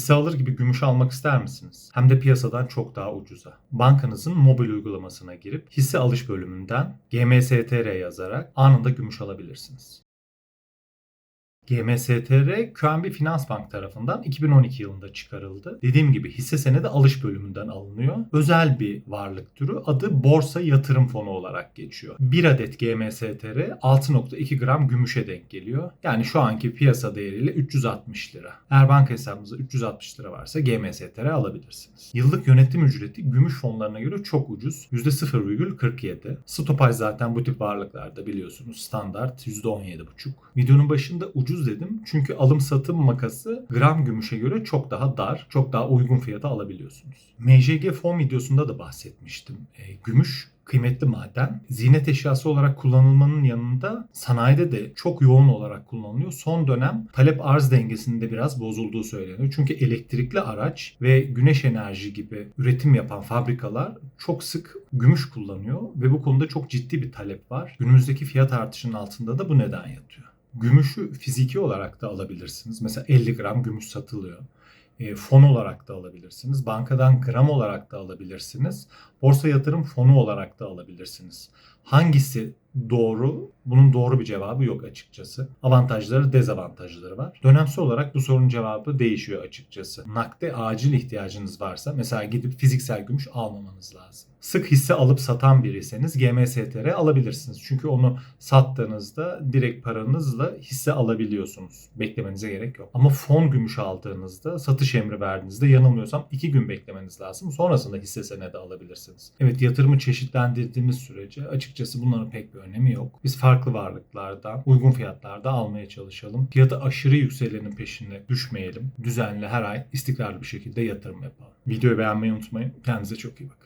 Hisse alır gibi gümüş almak ister misiniz? Hem de piyasadan çok daha ucuza. Bankanızın mobil uygulamasına girip hisse alış bölümünden GMSTR yazarak anında gümüş alabilirsiniz. GMSTR QNB Finans Bank tarafından 2012 yılında çıkarıldı. Dediğim gibi hisse senedi alış bölümünden alınıyor. Özel bir varlık türü adı borsa yatırım fonu olarak geçiyor. 1 adet GMSTR 6.2 gram gümüşe denk geliyor. Yani şu anki piyasa değeriyle 360 lira. Eğer banka hesabınızda 360 lira varsa GMSTR alabilirsiniz. Yıllık yönetim ücreti gümüş fonlarına göre çok ucuz. %0,47. Stopaj zaten bu tip varlıklarda biliyorsunuz standart %17,5. Videonun başında ucuz dedim çünkü alım satım makası gram gümüşe göre çok daha dar, çok daha uygun fiyata alabiliyorsunuz. MJG fon videosunda da bahsetmiştim. E, gümüş kıymetli maden. Ziynet eşyası olarak kullanılmanın yanında sanayide de çok yoğun olarak kullanılıyor. Son dönem talep arz dengesinde biraz bozulduğu söyleniyor. Çünkü elektrikli araç ve güneş enerji gibi üretim yapan fabrikalar çok sık gümüş kullanıyor ve bu konuda çok ciddi bir talep var. Günümüzdeki fiyat artışının altında da bu neden yatıyor. Gümüşü fiziki olarak da alabilirsiniz. Mesela 50 gram gümüş satılıyor. E, fon olarak da alabilirsiniz. Bankadan gram olarak da alabilirsiniz. Borsa yatırım fonu olarak da alabilirsiniz. Hangisi doğru? Bunun doğru bir cevabı yok açıkçası. Avantajları, dezavantajları var. Dönemsel olarak bu sorunun cevabı değişiyor açıkçası. Nakde acil ihtiyacınız varsa mesela gidip fiziksel gümüş almamanız lazım. Sık hisse alıp satan biriyseniz GMSTR alabilirsiniz. Çünkü onu sattığınızda direkt paranızla hisse alabiliyorsunuz. Beklemenize gerek yok. Ama fon gümüş aldığınızda satış emri verdiğinizde yanılmıyorsam 2 gün beklemeniz lazım. Sonrasında hisse senedi alabilirsiniz. Evet yatırımı çeşitlendirdiğimiz sürece açıkçası bunların pek bir önemi yok. Biz farklı varlıklardan uygun fiyatlarda almaya çalışalım. Fiyatı aşırı yükselenin peşine düşmeyelim. Düzenli her ay istikrarlı bir şekilde yatırım yapalım. Videoyu beğenmeyi unutmayın. Kendinize çok iyi bakın.